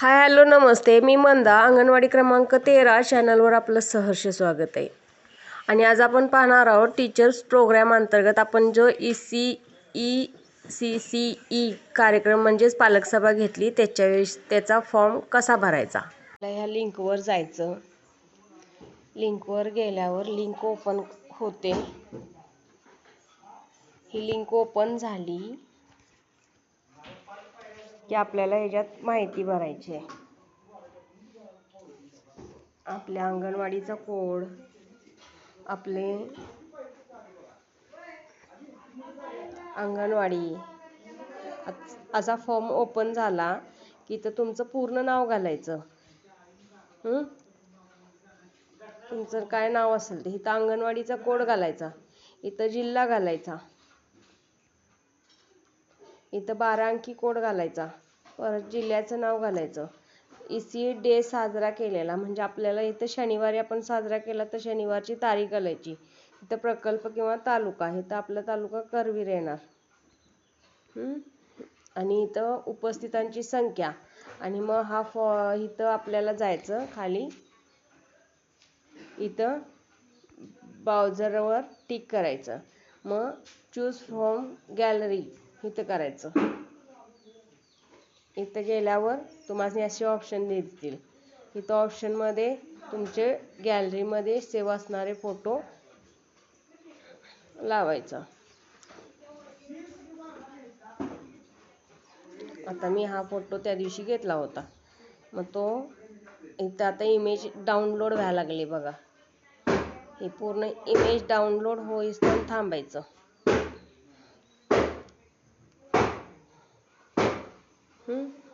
Hi hello नमस्ते. मी मंदा. अंगणवाडी क्रमांक तेरा चॅनलवर आपलं सहर्ष स्वागत आहे. आणि आज आपण पाहणार आहोत टीचर्स प्रोग्रॅम अंतर्गत आपण जो E C E C C E कार्यक्रम म्हणजेच पालक सभा घेतली त्याच्यावेळी त्याचा फॉर्म कसा भरायचा? आपल्या ह्या लिंकवर जायचं. लिंकवर गेल्यावर लिंक ओपन होते. ही लिंक ओपन झाली. की आपल्याला ह्याच्यात माहिती भरायची आहे. आपल्या अंगणवाडीचा कोड आपले अंगणवाडी. असा फॉर्म ओपन झाला की तर तुमचं पूर्ण नाव घालायचं. तुमचं काय नाव असेल ते इथं अंगणवाडीचा कोड घालायचा. इथं जिल्हा घालायचा. इथं बारा अंकी कोड घालायचा. परत जिल्ह्याचं नाव घालायचं. इसी डे साजरा केलेला. म्हणजे आपल्याला इथं शनिवारी आपण साजरा केला तर शनिवारची तारीख घालायची. इथं प्रकल्प किंवा तालुका इथं आपला तालुका करवीर येणार. आणि इथं उपस्थितांची संख्या. आणि मग हा फॉ इथं आपल्याला जायचं खाली. इथं ब्राउझरवर टिक करायचं. मग चूज फ्रॉम गॅलरी इथं करायचं. इथं गेल्यावर तुम्हाला असे ऑप्शन देतील. इथं ऑप्शनमध्ये तुमचे गॅलरीमध्ये सेव्ह असणारे फोटो लावायचा. आता मी हा फोटो त्या दिवशी घेतला होता. मग तो इथं आता इमेज डाउनलोड व्हायला लागली बघा. हे पूर्ण इमेज डाउनलोड होईस पण थांबायचं. 嗯。